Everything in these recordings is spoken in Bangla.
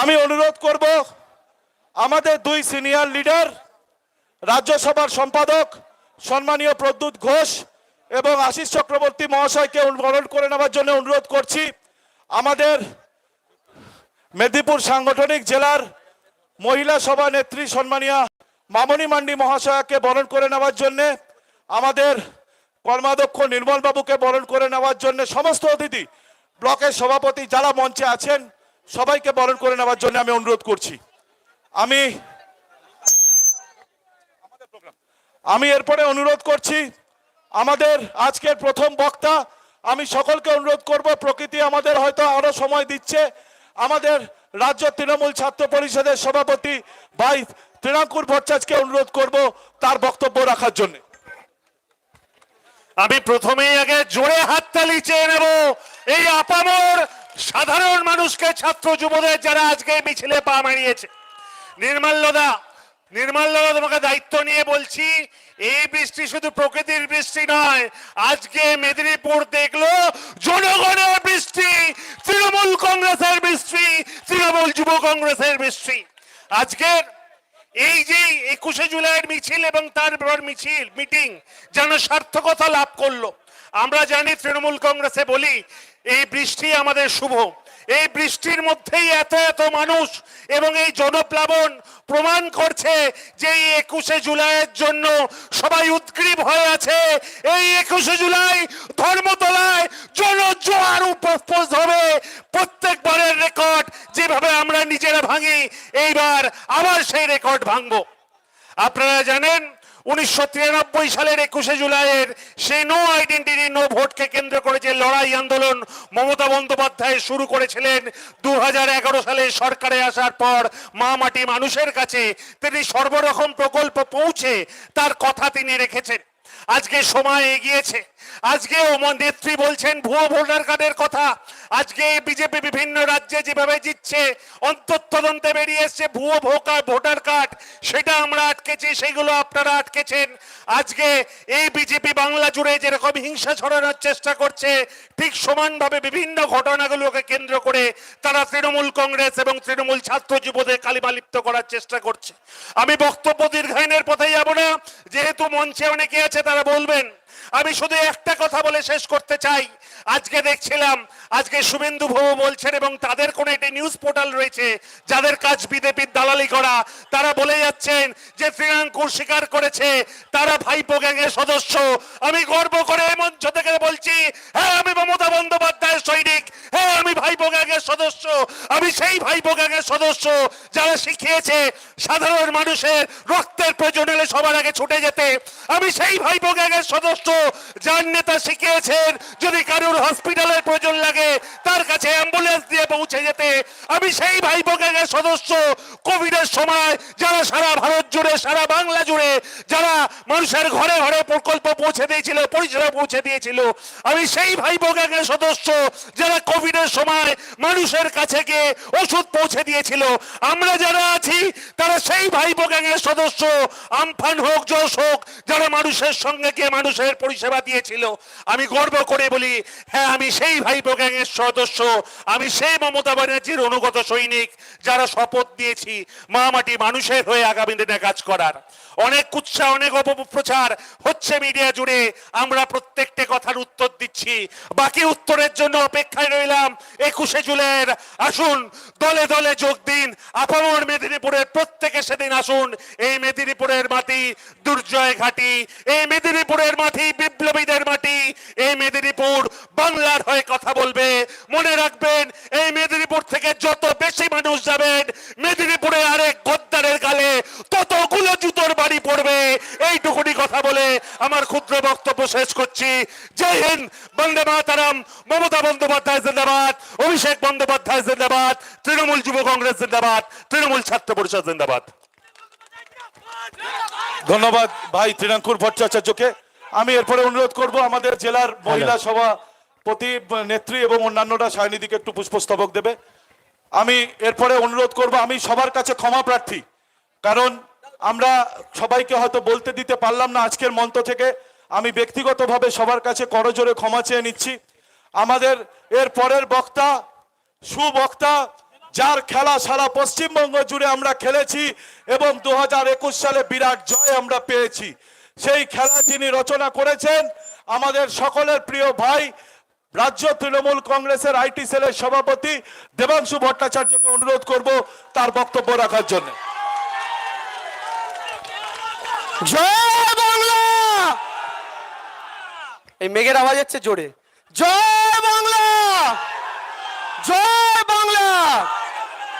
আমি অনুরোধ করব, আমাদের দুই সিনিয়র লিডার, রাজ্যসভার সম্পাদক সম্মানীয় প্রদ্যুৎ ঘোষ এবং আশিস চক্রবর্তী মহাশয়কে বরণ করে নেওয়ার জন্য অনুরোধ করছি। আমাদের মেদিনীপুর সাংগঠনিক জেলার মহিলা সভা নেত্রী সম্মানীয় মামনি মান্ডি মহাশয়াকে বরণ করে নেওয়ার জন্যে আমাদের কর্মাধ্যক্ষ নির্মল বাবুকে বরণ করে নেওয়ার জন্য সমস্ত অতিথি ব্লকের সভাপতি যারা মঞ্চে আছেন, সবাইকে বরণ করে নেওয়ার জন্য আমি অনুরোধ করছি। আমি আমি এরপরে অনুরোধ করছি, আমাদের আজকের প্রথম বক্তা, আমি সকলকে অনুরোধ করব, প্রকৃতি আমাদের হয়তো আরও সময় দিচ্ছে। আমাদের রাজ্য তৃণমূল ছাত্র পরিষদের সভাপতি ভাই তৃণাঙ্কুর ভট্টাচার্যকে অনুরোধ করব তার বক্তব্য রাখার জন্য। আমি প্রথমেই আগে জোরে হাততালি চেয়ে নেব। এই আপামর সাধারণ মানুষকে ছাত্র যুবদের যারা আজকে মিছিলে পা মারিয়েছে। নির্মাল্যদা নির্মাল্যদা তোমাকে দায়িত্ব নিয়ে বলছি, এই বৃষ্টি শুধু প্রকৃতির বৃষ্টি নয়, আজকে মেদিনীপুর দেখল জনগণের বৃষ্টি, তৃণমূল কংগ্রেসের বৃষ্টি, তৃণমূল যুব কংগ্রেসের বৃষ্টি। আজকের এই যে একুশে জুলাইয়ের মিছিল এবং তারপর মিছিল মিটিং যেন সার্থকতা লাভ করল। আমরা জানি তৃণমূল কংগ্রেসে বলি, এই বৃষ্টি আমাদের শুভ। এই বৃষ্টির মধ্যেই এত এত মানুষ এবং এই জনপ্লাবন প্রমাণ করছে যে এই একুশে জুলাইয়ের জন্য সবাই উদ্গ্রীব হয়ে আছে। এই একুশে জুলাই ধর্মতলায় জনজোয়ার উপস্থিত হবে। প্রত্যেকবারের রেকর্ড যেভাবে আমরা নিজেরা ভাঙি, এইবার আবার সেই রেকর্ড ভাঙব। আপনারা জানেন উনিশশো তিরানব্বই সালের একুশে জুলাইয়ের সে নো আইডেন্টিটি নো ভোটকে কেন্দ্র করে যে লড়াই আন্দোলন মমতা বন্দ্যোপাধ্যায় শুরু করেছিলেন দু হাজার এগারো সালে সরকারে আসার পর মা মাটি মানুষের কাছে, তিনি সর্বরকম প্রকল্প পৌঁছে তার কথা তিনি রেখেছেন। আজকে সময় এগিয়েছে। আজকে নেত্রী বলছেন, ভুয়ো ভোটার কার্ডের কথা। আজকে বিজেপি বিভিন্ন রাজ্যে যেভাবে জিতছে, অন্তঃতদন্তে বেরিয়ে এসছে ভুয়ো ভোকার ভোটার কার্ড। সেটা আমরা আটকেছি, সেগুলো আপনারা আটকেছেন। আজকে এই বিজেপি বাংলা জুড়ে যেরকম হিংসা ছড়ানোর চেষ্টা করছে, ঠিক সমানভাবে বিভিন্ন ঘটনাগুলোকে কেন্দ্র করে তারা তৃণমূল কংগ্রেস এবং তৃণমূল ছাত্র যুবদের কালিমালিপ্ত করার চেষ্টা করছে। আমি বক্তব্য দীর্ঘায়নের পথে যাব না, যেহেতু মঞ্চে অনেকে আছে, তারা বলবেন আমি শুধু একটা কথা বলে শেষ করতে চাই। আজকে দেখছিলাম, আজকে শুভেন্দু ভৌ বলছেন এবং তাদের কোন একটি নিউজ পোর্টাল রয়েছে যাদের কাজ বিজেপির দালালি করা। তারা বলে যাচ্ছেন যে তৃণাঙ্কুর স্বীকার করেছে, তারা ভাইপো গ্যাংয়ের সদস্য। আমি গর্ব করে মঞ্চ থেকে বলছি হ্যাঁ আমি মমতা বন্দ্যোপাধ্যায়ের সৈনিক। হ্যাঁ আমি ভাইপো গ্যাংয়ের সদস্য। আমি সেই ভাইপো গ্যাংয়ের সদস্য যারা শিখিয়েছে সাধারণ মানুষের রক্তের প্রয়োজন হলে সবার আগে ছুটে যেতে। আমি সেই ভাইপো গ্যাংয়ের সদস্য, যার নেতা শিখিয়েছেন, যদি কারোর হসপিটালের প্রয়োজন লাগে। তার কাছে অ্যাম্বুলেন্স দিয়ে পৌঁছে যেতে। আমি সেই ভাইপো গ্যাংয়ের সদস্য কোভিডের সময়, যারা সারা ভারত জুড়ে, সারা বাংলা জুড়ে, যারা মানুষের ঘরে ঘরে প্রকল্প পৌঁছে দিয়েছিল, পরিষেবা পৌঁছে দিয়েছিল, আমি সেই ভাইপো গ্যাংয়ের সদস্য যারা কোভিডের সময় মানুষের কাছে গিয়ে ওষুধ পৌঁছে দিয়েছিল। আমরা যারা আছি, তারা সেই ভাইপো গ্যাংয়ের সদস্য। আমফান হোক, যশ হোক, যারা মানুষের সঙ্গে গিয়ে মানুষের পরিষেবা দিয়েছিল। আমি গর্ব করে বলি হ্যাঁ আমি সেই ভাইপো গ্যাংয়ের সদস্য, আমি সেই মমতা ব্যানার্জির অনুগত সৈনিক যারা শপথ দিয়েছি মা মাটি মানুষের হয়ে আগামী দিনে কাজ করার। অনেক কুৎসা, অনেক অপপ্রচার হচ্ছে মিডিয়া জুড়ে। আমরা প্রত্যেকটা কথার উত্তর দিচ্ছি। বাকি উত্তরের জন্য অপেক্ষায় রইলাম একুশে জুলাইয়ের। আসুন, দলে দলে যোগ দিন। আপামর মেদিনীপুরের প্রত্যেকে সেদিন আসুন। এই মেদিনীপুরের মাটি দুর্জয় ঘাটি, এই মেদিনীপুরের মাটি বিপ্লবীদের বাংলার হয়ে কথা বলবে। মনে রাখবেন, এই মেদিনীপুর থেকে যত বেশি মানুষ যাবেন মেদিনীপুরে আরেক গদ্দারের গালে ততগুলো জুতোর বাড়ি পড়বে। এইটুকুনি কথা বলে আমার ক্ষুদ্র বক্তব্য শেষ করছি। জয় হিন্দ, বন্দে মাতারাম, মমতা বন্দ্যোপাধ্যায় জিন্দাবাদ, অভিষেক বন্দ্যোপাধ্যায় জিন্দাবাদ, তৃণমূল যুব কংগ্রেস জিন্দাবাদ, তৃণমূল ছাত্র পরিষদ জিন্দাবাদ। ধন্যবাদ ভাই তৃণাঙ্কুর ভট্টাচার্যকে। আমি এরপরে অনুরোধ করব আমাদের জেলার মহিলা সভাপতি নেত্রী এবং অন্যান্যরা সায়নিধিকে একটু পুষ্পস্তবক দেবে। আমি এরপরে অনুরোধ করব, আমি সবার কাছে ক্ষমা প্রার্থী। কারণ আমরা সবাইকে হয়তো বলতে দিতে পারলাম না আজকের মঞ্চ থেকে। আমি ব্যক্তিগতভাবে সবার কাছে করজোরে ক্ষমা চেয়ে নিচ্ছি। আমাদের এর পরের বক্তা, সুবক্তা, যার খেলা সারা পশ্চিমবঙ্গ জুড়ে আমরা খেলেছি এবং দু হাজার একুশ সালে বিরাট জয় আমরা পেয়েছি। সেই খেলা যিনি রচনা করেছেন, আমাদের সকলের প্রিয় ভাই রাজ্য তৃণমূল কংগ্রেসের আইটি সেলের সভাপতি দেবাংশু ভট্টাচার্যকে অনুরোধ করব তার বক্তব্য রাখার জন্য। বাংলা! এই মেঘের আওয়াজ হচ্ছে জোরে। জয় বাংলা! জয় বাংলা!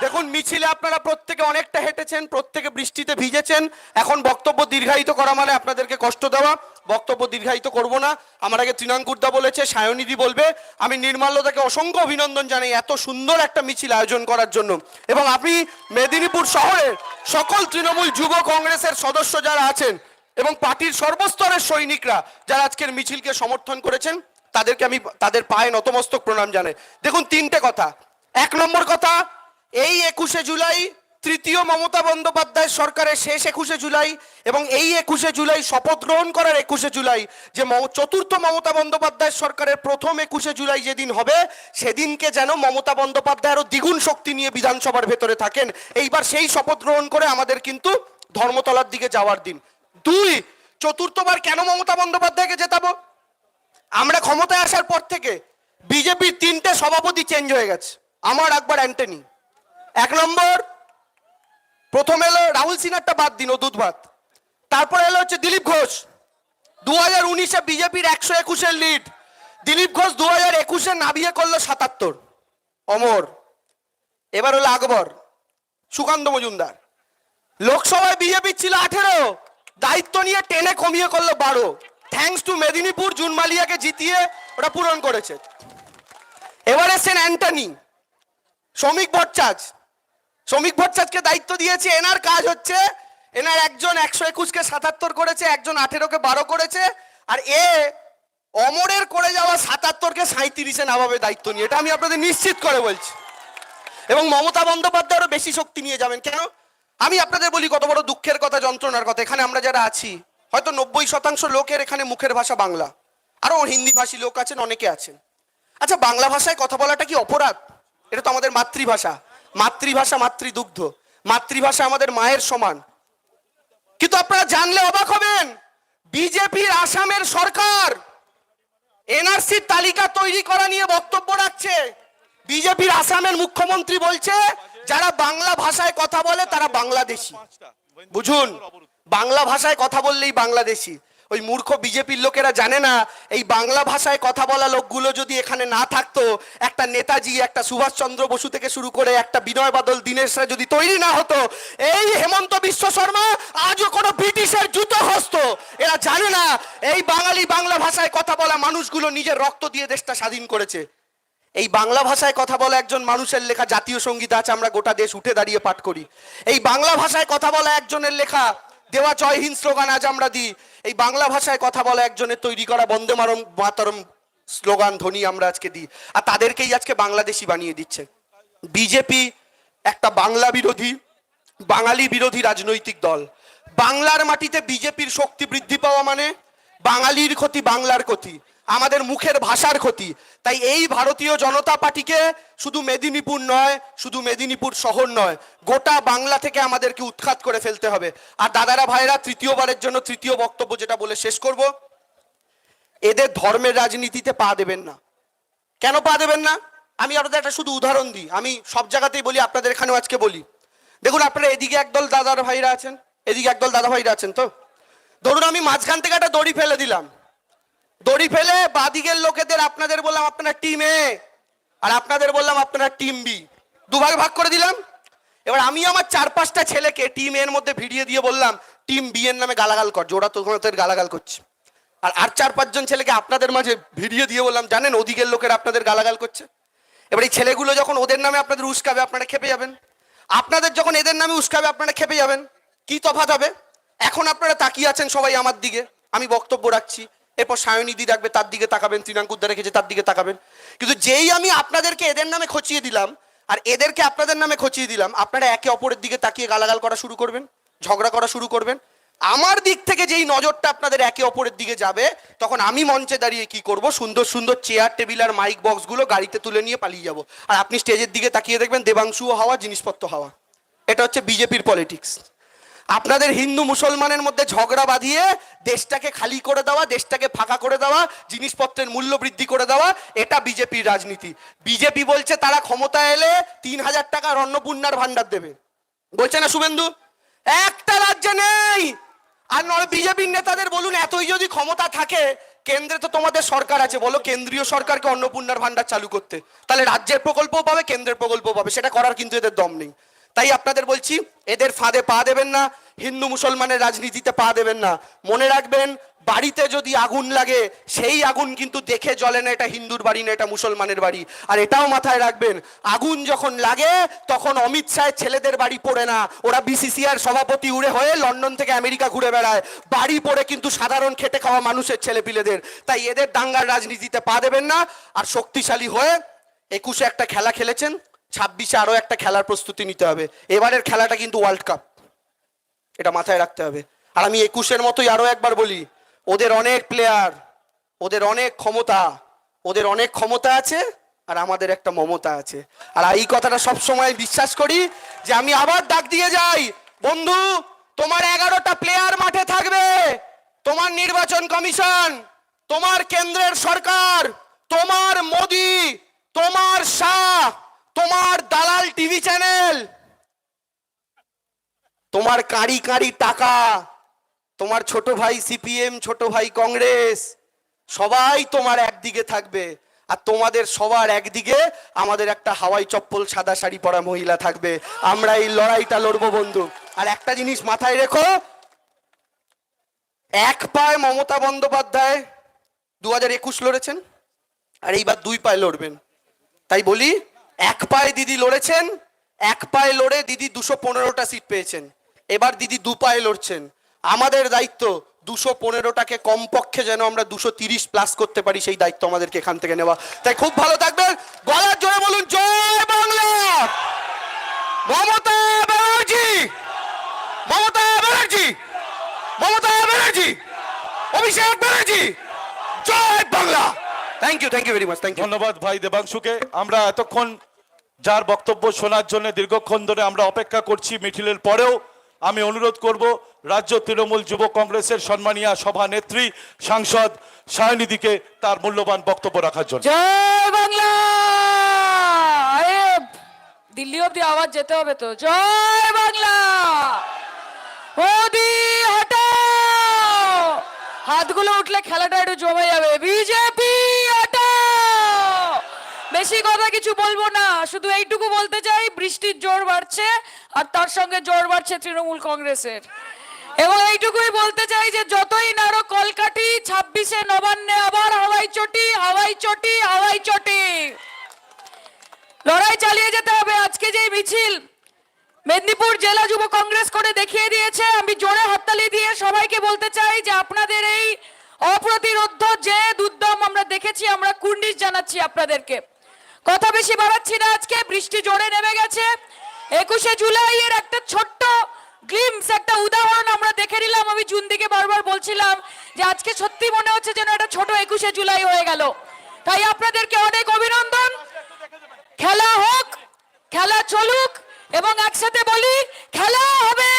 দেখুন, মিছিলে আপনারা প্রত্যেকে অনেকটা হেঁটেছেন, প্রত্যেকে বৃষ্টিতে ভিজেছেন। এখন বক্তব্য দীর্ঘায়িত করা মানে আপনাদেরকে কষ্ট দেওয়া। বক্তব্য দীর্ঘায়িত করব না। আমার আগে তৃণাঙ্কুরদা বলেছে সায়নিধি বলবে, আমি নির্মাল্যতাকে অসংখ্য অভিনন্দন জানাই এত সুন্দর একটা মিছিল আয়োজন করার জন্য। এবং আপনি মেদিনীপুর শহরের সকল তৃণমূল যুব কংগ্রেসের সদস্য যারা আছেন, এবং পার্টির সর্বস্তরের সৈনিকরা যারা আজকের মিছিলকে সমর্থন করেছেন, তাদেরকে আমি, তাদের পায়ে নতমস্তক প্রণাম জানাই। দেখুন, তিনটে কথা। এক নম্বর কথা, এই একুশে জুলাই তৃতীয় মমতা বন্দ্যোপাধ্যায় সরকারের শেষ একুশে জুলাই এবং এই একুশে জুলাই শপথ গ্রহণ করার একুশে জুলাই যে চতুর্থ মমতা বন্দ্যোপাধ্যায় সরকারের প্রথম একুশে জুলাই যেদিন হবে, সেদিনকে যেন মমতা বন্দ্যোপাধ্যায় আরও দ্বিগুণ শক্তি নিয়ে বিধানসভার ভেতরে থাকেন। এইবার সেই শপথ গ্রহণ করে আমাদের কিন্তু ধর্মতলার দিকে যাওয়ার দিন। দুই, চতুর্থবার কেন মমতা বন্দ্যোপাধ্যায়কে জেতাবো? আমরা ক্ষমতায় আসার পর থেকে বিজেপির তিনটে সভাপতি চেঞ্জ হয়ে গেছে। আমার একবার অ্যান্টনি। এক নম্বর প্রথম এলো রাহুল সিনহারটা বাদ দিন দুধ ভাত। তারপর এলো হচ্ছে দিলীপ ঘোষ। দু হাজার উনিশে বিজেপির একশো একুশের লিড দিলীপ ঘোষ দু হাজার একুশে নাবিয়ে করল সাতাত্তর। অমর। এবার হলো আকবর। সুকান্ত মজুমদার। লোকসভায় বিজেপি ছিল আঠেরো। দায়িত্ব নিয়ে টেনে কমিয়ে করল বারো। থ্যাঙ্কস টু মেদিনীপুর, জুনমালিয়াকে জিতিয়ে ওটা পূরণ করেছে। এবার এসছেন অ্যান্টনি। শ্রমিক ভট্টাচ। শ্রমিক ভট্টাচকে দায়িত্ব দিয়েছে, এনার কাজ হচ্ছে এনার একজন একশো একুশকে সাতাত্তর করেছে, একজন আঠেরোকে বারো করেছে, আর এ অমরের করে যাওয়া সাতাত্তরকে সাঁত্রিশে নামাবে দায়িত্ব নিয়ে। এটা আমি আপনাদের নিশ্চিত করে বলছি। এবং মমতা বন্দ্যোপাধ্যায় আরও বেশি শক্তি নিয়ে যাবেন। কেন? আমি আপনাদের বলি কত বড় দুঃখের কথা, যন্ত্রণার কথা। এখানে আমরা যারা আছি, হয়তো নব্বই শতাংশ লোকের এখানে মুখের ভাষা বাংলা। আরও হিন্দি ভাষী লোক আছেন, অনেকে আছেন। আচ্ছা বাংলা ভাষায় কথা বলাটা কি অপরাধ? এটা তো আমাদের মাতৃভাষা। মাতৃভাষা, মাতৃদুগ্ধ। মাতৃভাষা আমাদের মায়ের সমান। কিন্তু আপনারা জানলে অবাক হবেন, বিজেপির আসামের সরকার এনআরসির তালিকা তৈরি করা নিয়ে বক্তব্য রাখছে। বিজেপির আসামের মুখ্যমন্ত্রী বলছে, যারা বাংলা ভাষায় কথা বলে তারা বাংলাদেশি। বুঝুন, বাংলা ভাষায় কথা বললেই বাংলাদেশি। ওই মূর্খ বিজেপির লোকেরা জানে না, এই বাংলা ভাষায় কথা বলা লোকগুলো যদি এখানে না থাকতো, একটা নেতাজি, একটা সুভাষচন্দ্র বসু থেকে শুরু করে একটা বিনয় বাদল দীনেশরা যদি তৈরি না হতো, এই হেমন্ত বিশ্ব শর্মা আজও কোনো ব্রিটিশের জুতো হস্ত। এরা জানে না, এই বাঙালি বাংলা ভাষায় কথা বলা মানুষগুলো নিজের রক্ত দিয়ে দেশটা স্বাধীন করেছে। এই বাংলা ভাষায় কথা বলা একজন মানুষের লেখা জাতীয় সংগীত আছে, আমরা গোটা দেশ উঠে দাঁড়িয়ে পাঠ করি। এই বাংলা ভাষায় কথা বলা একজনের লেখা দেওয়া জয় হিন্দ স্লোগান আজ আমরা দিই। এই বাংলা ভাষায় কথা বলা একজনের তৈরি করা বন্দে মারম মাতরম স্লোগান ধ্বনি আমরা আজকে দিই। আর তাদেরকেই আজকে বাংলাদেশি বানিয়ে দিচ্ছে। বিজেপি একটা বাংলা বিরোধী, বাঙালি বিরোধী রাজনৈতিক দল। বাংলার মাটিতে বিজেপির শক্তি বৃদ্ধি পাওয়া মানে বাঙালির ক্ষতি, বাংলার ক্ষতি। আমাদের মুখের ভাষার ক্ষতি। তাই এই ভারতীয় জনতা পার্টিকে শুধু মেদিনীপুর নয়, শুধু মেদিনীপুর শহর নয়, গোটা বাংলা থেকে আমাদেরকে উৎখাত করে ফেলতে হবে। আর দাদারা ভাইরা তৃতীয়বারের জন্য তৃতীয় বক্তব্য যেটা বলে শেষ করব। এদের ধর্মের রাজনীতিতে পা দেবেন না। কেন পা দেবেন না? আমি আপনাদের একটা শুধু উদাহরণ দিই। আমি সব জায়গাতেই বলি, আপনাদের এখানেও আজকে বলি। দেখুন, আপনারা এদিকে একদল দাদার ভাইরা আছেন, এদিকে একদল দাদা ভাইরা আছেন তো? ধরুন, আমি মাঝখান থেকে একটা দড়ি ফেলে দিলাম। দড়ি ফেলে বাদিকের লোকেদের আপনাদের বললাম আপনারা টিম এ আর আপনাদের বললাম আপনারা টিম বি দুভাগে ভাগ করে দিলাম। এবার আমি আমার চার পাঁচটা ছেলেকে টিম এর মধ্যে ভিড়িয়ে দিয়ে বললাম টিম বি এর নামে গালাগাল কর জোড়া তোমাদের গালাগাল করছে। আর আর চার পাঁচজন ছেলেকে আপনাদের মাঝে ভিড়িয়ে দিয়ে বললাম, জানেন ওদিকের লোকের আপনাদের গালাগাল করছে? এবার এই ছেলেগুলো যখন ওদের নামে আপনাদের উস্কাবে, আপনারা খেপে যাবেন। আপনাদের যখন এদের নামে উস্কাবে, আপনারা খেপে যাবেন। কি তফাৎ হবে? এখন আপনারা তাকিয়ে আছেন সবাই আমার দিকে। আমি বক্তব্য রাখছি। এরপর সায়নিধি রাখবে তার দিকে তাকাবেন তৃণাঙ্কুদ্দা রেখেছে, তার দিকে তাকাবেন। কিন্তু যেই আমি আপনাদেরকে এদের নামে খচিয়ে দিলাম, আর এদেরকে আপনাদের নামে খচিয়ে দিলাম, আপনারা একে অপরের দিকে তাকিয়ে গালাগাল করা শুরু করবেন, ঝগড়া করা শুরু করবেন। আমার দিক থেকে যেই নজরটা আপনাদের একে অপরের দিকে যাবে, তখন আমি মঞ্চে দাঁড়িয়ে কি করব? সুন্দর সুন্দর চেয়ার টেবিল আর মাইক বক্সগুলো গাড়িতে তুলে নিয়ে পালিয়ে যাব। আর আপনি স্টেজের দিকে তাকিয়ে দেখবেন, দেবাংশুও হাওয়া, জিনিসপত্র হাওয়া। এটা হচ্ছে বিজেপির পলিটিক্স আপনাদের হিন্দু মুসলমানের মধ্যে ঝগড়া বাঁধিয়ে দেশটাকে খালি করে দেওয়া, দেশটাকে ফাঁকা করে দেওয়া, জিনিসপত্রের মূল্য বৃদ্ধি করে দেওয়া, এটা বিজেপির রাজনীতি। বিজেপি বলছে তারা ক্ষমতা এলে তিন হাজার টাকার অন্নপূর্ণার ভান্ডার দেবে। বলছে না শুভেন্দু? একটা রাজ্যে নেই! আর নয়, বিজেপির নেতাদের বলুন, এতই যদি ক্ষমতা থাকে, কেন্দ্রে তো তোমাদের সরকার আছে, বলো কেন্দ্রীয় সরকারকে অন্নপূর্ণার ভান্ডার চালু করতে। তাহলে রাজ্যের প্রকল্পও পাবে, কেন্দ্রের প্রকল্পও পাবে, সেটা করার কিন্তু এদের দম নেই। তাই আপনাদের বলছি, এদের ফাঁদে পা দেবেন না, হিন্দু মুসলমানের রাজনীতিতে পা দেবেন না। মনে রাখবেন, বাড়িতে যদি আগুন লাগে, সেই আগুন কিন্তু দেখে জ্বলে না, এটা হিন্দুর বাড়ি না, এটা মুসলমানের বাড়ি। আর এটাও মাথায় রাখবেন, আগুন যখন লাগে, তখন অমিত শাহের ছেলেদের বাড়ি পড়ে না। ওরা বিসিসিআর সভাপতি উড়ে হয়ে লন্ডন থেকে আমেরিকা ঘুরে বেড়ায়। বাড়ি পড়ে কিন্তু সাধারণ খেটে খাওয়া মানুষের ছেলেপিলেদের। তাই এদের দাঙ্গার রাজনীতিতে পা দেবেন না। আর শক্তিশালী হয়ে একুশে একটা খেলা খেলেছেন। ছাব্বিশে আরও একটা খেলার প্রস্তুতি নিতে হবে। এবারের খেলাটা কিন্তু ওয়ার্ল্ড কাপ এটা মাথায় রাখতে হবে। আর আমি একুশের মতোই আরও একবার বলি, ওদের অনেক প্লেয়ার ওদের অনেক ক্ষমতা, ওদের অনেক ক্ষমতা আছে আর আমাদের একটা মমতা আছে। আর এই কথাটা সব সময় বিশ্বাস করি যে আমি আবার ডাক দিয়ে যাই। বন্ধু, তোমার এগারোটা প্লেয়ার মাঠে থাকবে। তোমার নির্বাচন কমিশন, তোমার কেন্দ্রের সরকার, তোমার মোদি, তোমার শাহ তোমার দালাল টিভি চ্যানেল। তোমার কাঁড়ি কাঁড়ি টাকা। তোমার ছোট ভাই সিপিএম, ছোট ভাই কংগ্রেস। সবাই তোমার একদিকে থাকবে। আর তোমাদের সবার একদিকে আমাদের একটা হাওয়াই চপ্পল, সাদা শাড়ি পরা মহিলা থাকবে। আমরা এই লড়াইটা লড়বো, বন্ধু। আর একটা জিনিস মাথায় রেখো। এক পায়ে মমতা বন্দ্যোপাধ্যায় দু হাজার একুশ লড়েছেন, আর এইবার দুই পায়ে লড়বেন। তাই বলি এক পায়ে দিদি লড়েছেন, এক পায়ে লড়ে দিদি দুশো পনেরোটা সিট পেয়েছেন। এবার দিদি দু পায়ে লড়ছেন। আমাদের দায়িত্ব দুশো পনেরোটাকে কমপক্ষে যেন আমরা দুশো তিরিশ প্লাস করতে পারি, সেই দায়িত্ব আমাদেরকে এখান থেকে নেওয়া। তাই খুব ভালো থাকবেন। গলার জোরে বলুন, জয় বাংলা! মমতা ব্যানার্জি! মমতা ব্যানার্জি! মমতা ব্যানার্জি! অভিষেক ব্যানার্জি! জয় Bangla! Thank you thank you very much thank you ধন্যবাদ ভাই দেবাংশুকে। আমরা এতক্ষণ যার বক্তব্য শোনার জন্য দীর্ঘক্ষণ ধরে আমরা অপেক্ষা করছি মিছিলের পরেও। আমি অনুরোধ করব রাজ্য তৃণমূল যুব কংগ্রেসের সম্মানীয় সভানেত্রী সাংসদ সায়নিধিকে তার মূল্যবান বক্তব্য রাখার জন্য। জয় বাংলা! দিল্লি অব্দি আওয়াজ যেতে হবে তো। জয় বাংলা! মোদি হটাও! হাতগুলো উঠলে খেলাটা একটু জমে যাবে। বিজেপি! বেশি কথা কিছু বলব না, শুধু এইটুকু বলতে চাই, বৃষ্টির জোর বাড়ছে আর তার সঙ্গে জোর বাড়ছে তৃণমূল কংগ্রেসের। এবং এইটুকুই বলতে চাই যে যতই নাড়ো কলকাঠি, ছাব্বিশে নবান্নে আবার হাওয়াই চটি হাওয়াই চটি হাওয়াই চটি। লড়াই চালিয়ে যেতে হবে, আজকে যে মিছিল, মেদিনীপুর জেলা যুব কংগ্রেস করে দেখিয়ে দিয়েছে, আমি জোরে হাততালি দিয়ে সবাইকে বলতে চাই যে আপনাদের এই অপ্রতিরোধ যে দুর্দম আমরা দেখেছি, আমরা কুর্নিশ জানাচ্ছি আপনাদেরকে। কথা বেশি বাড়াচ্ছি না আজকে, বৃষ্টি জোরে নেমে গেছে। একুশে জুলাই এর একটা ছোট্ট গ্লিমস একটা উদাহরণ আমরা দেখে নিলাম। আমি জুন দিকে বারবার বলছিলাম যে আজকে সত্যি মনে হচ্ছে যেন একটা ছোট একুশে জুলাই হয়ে গেল। তাই আপনাদেরকে অনেক অভিনন্দন। খেলা হোক, খেলা চলুক, এবং একসাথে বলি, খেলা হবে!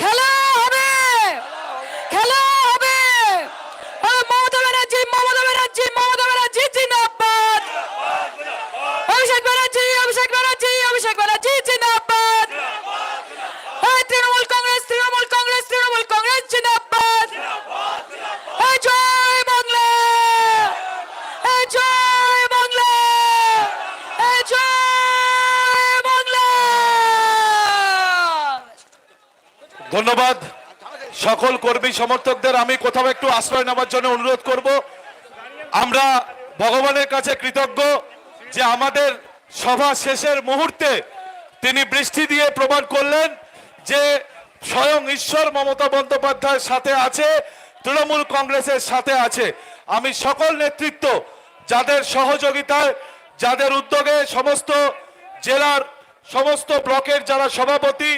খেলা হবে! খেলা হবে ও, মমতা ব্যানার্জি মমতা ব্যানার্জি মমতা ব্যানার্জি জিন্দাবাদ অভিষেক ব্যানার্জি অভিষেক ব্যানার্জি অভিষেক ব্যানার্জি জিন্দাবাদ এই তৃণমূল কংগ্রেস তৃণমূল কংগ্রেস তৃণমূল কংগ্রেস জিন্দাবাদ এই জয় বাংলা এই জয় বাংলা এই জয় বাংলা ধন্যবাদ। সকল কর্মী সমর্থকদের আমি কোথাও একটু আশ্রয় নেওয়ার জন্য অনুরোধ করব। আমরা ভগবানের কাছে কৃতজ্ঞ যে আমাদের সভা শেষের মুহূর্তে তিনি বৃষ্টি দিয়ে প্রমাণ করলেন যে স্বয়ং ঈশ্বর মমতা বন্দ্যোপাধ্যায়ের সাথে আছে, তৃণমূল কংগ্রেসের সাথে আছে। আমি সকল নেতৃত্ব, যাদের সহযোগিতায়, যাদের উদ্যোগে সমস্ত জেলার সমস্ত ব্লকের যারা সভাপতি